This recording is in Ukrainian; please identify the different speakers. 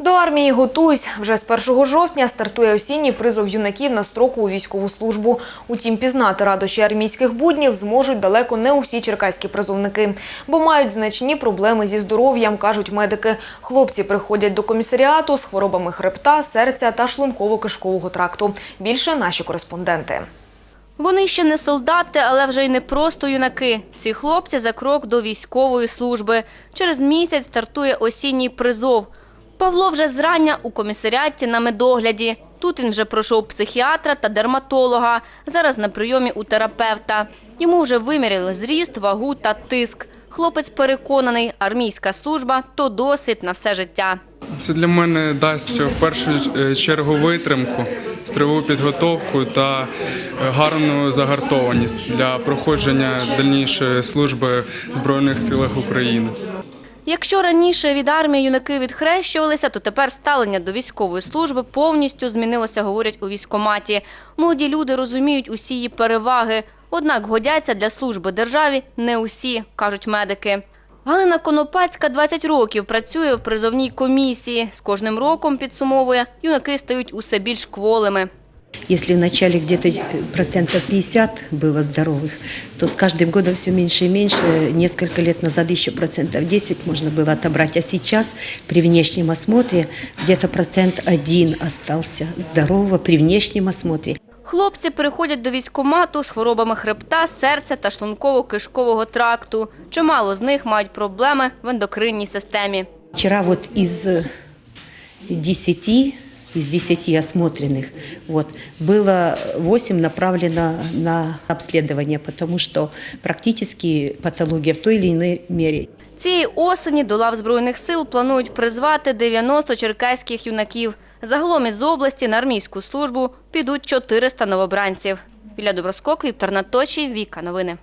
Speaker 1: До армії готуюсь. Вже з 1 жовтня стартує осінній призов юнаків на строку у військову службу. Утім, пізнати радощі армійських буднів зможуть далеко не усі черкаські призовники, бо мають значні проблеми зі здоров'ям, кажуть медики. Хлопці приходять до комісаріату з хворобами хребта, серця та шлунково-кишкового тракту. Більше наші кореспонденти.
Speaker 2: Вони ще не солдати, але вже й не просто юнаки. Ці хлопці за крок до військової служби. Через місяць стартує осінній призов. Павло вже зрання у комісаріаті на медогляді. Тут він вже пройшов психіатра та дерматолога. Зараз на прийомі у терапевта. Йому вже виміряли зріст, вагу та тиск. Хлопець переконаний, армійська служба то досвід на все життя.
Speaker 3: Це для мене дасть в першу е, чергу витримку, строєву підготовку та е, гарну загартованість для проходження дальнішої служби Збройних силах України.
Speaker 2: Якщо раніше від армії юнаки відхрещувалися, то тепер ставлення до військової служби повністю змінилося, говорять у військкоматі. Молоді люди розуміють усі її переваги, однак годяться для служби державі не усі, кажуть медики. Галина Конопацька 20 років працює в призовній комісії. З кожним роком підсумовує, юнаки стають усе більш кволими.
Speaker 4: Если вначале где-то э, процентов 50 было здоровых, то с каждым годом все меньше и меньше. Несколько лет назад еще процентов 10 можно было отобрать, а сейчас при внешнем осмотре где-то процент один остался здорового при внешнем осмотре.
Speaker 2: Хлопці приходять до військкомату з хворобами хребта, серця та шлунково-кишкового тракту. Чимало з них мають проблеми в ендокринній системі.
Speaker 4: Вчера вот из э, 10 из 10 осмотренных, вот, было 8 направлено на обследование, потому что практически патология в той или иной мере
Speaker 2: Цієї осені до лав Збройних сил планують призвати 90 черкаських юнаків. Загалом із області на армійську службу підуть 400 новобранців. Біля Доброскок, Віктор Наточій, Віка. Новини.